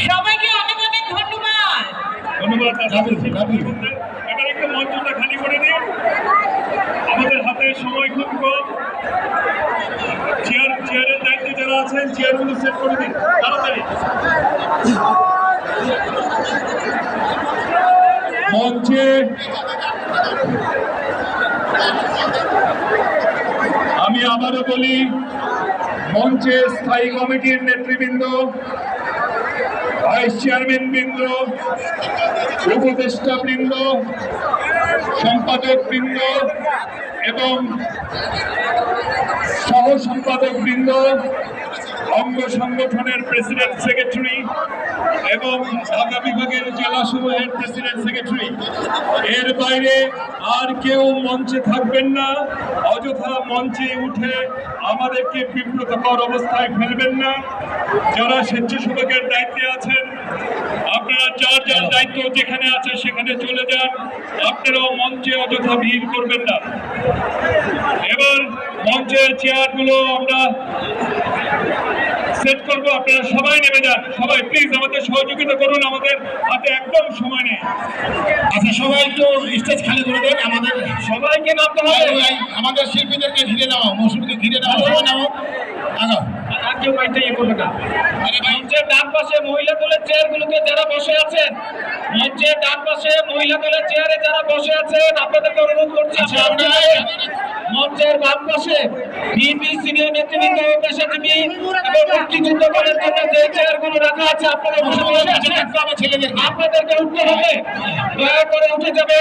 সবাইকে অনেক অনেক ধন্যবাদ। ধন্যবাদ। এবার একটু মঞ্চটা খালি করে দিন। আমাদের হাতে সময় খুব কম। চেয়ার চেয়ারের দায়িত্বে যারা আছেন চেয়ারগুলো সেট করে দিন। তাড়াতাড়ি। মঞ্চে আমি আবারও বলি, মঞ্চে স্থায়ী কমিটির নেতৃবৃন্দ, ভাইস চেয়ারম্যান বৃন্দ, উপদেষ্টা বৃন্দ, সম্পাদক বৃন্দ এবং সহ সম্পাদক বৃন্দ অঙ্গ সংগঠনের প্রেসিডেন্ট সেক্রেটারি এবং ঢাকা বিভাগের জেলা সমূহের প্রেসিডেন্ট সেক্রেটারি। এর বাইরে আর কেউ মঞ্চে থাকবেন না, অযথা মঞ্চে উঠে আমাদেরকে বিব্রতকর অবস্থায় ফেলবেন না। যারা স্বেচ্ছাসেবকের দায়িত্বে আছেন, আপনারা যার যার দায়িত্ব যেখানে আছে সেখানে চলে যান। আপনারাও মঞ্চে অযথা ভিড় করবেন না। এবার মঞ্চের চেয়ারগুলো আমরা সেট করব আপনারা সবাই নেমে যান। সবাই প্লিজ আমাদের সহযোগিতা করুন আমাদের হাতে একদম সময় নেই। আচ্ছা সবাই একটু স্টেজ খালি করে দেন আমাদের সবাইকে নামতে হবে। আমাদের শিল্পীদেরকে ঘিরে নাও মৌসুমীকে ঘিরে নাও সবাই নাও আগাও। আর কেউ বাইকটা ইয়ে করবে না। মঞ্চের ডান পাশে মহিলা দলের চেয়ারগুলোতে যারা বসে আছেন মঞ্চের ডান পাশে মহিলা দলের চেয়ারে যারা বসে আছেন আপনাদেরকে অনুরোধ করছি আচ্ছা আপনারা মঞ্চের বাম পাশে বিএনপি সিনিয়র নেতৃবৃন্দ পেশাজীবী এবং মুক্তিযুদ্ধ দলের জন্য যে চেয়ারগুলো রাখা আছে আপনারা বসে বসে আপনাদেরকে উঠতে হবে। দয়া করে উঠে যাবে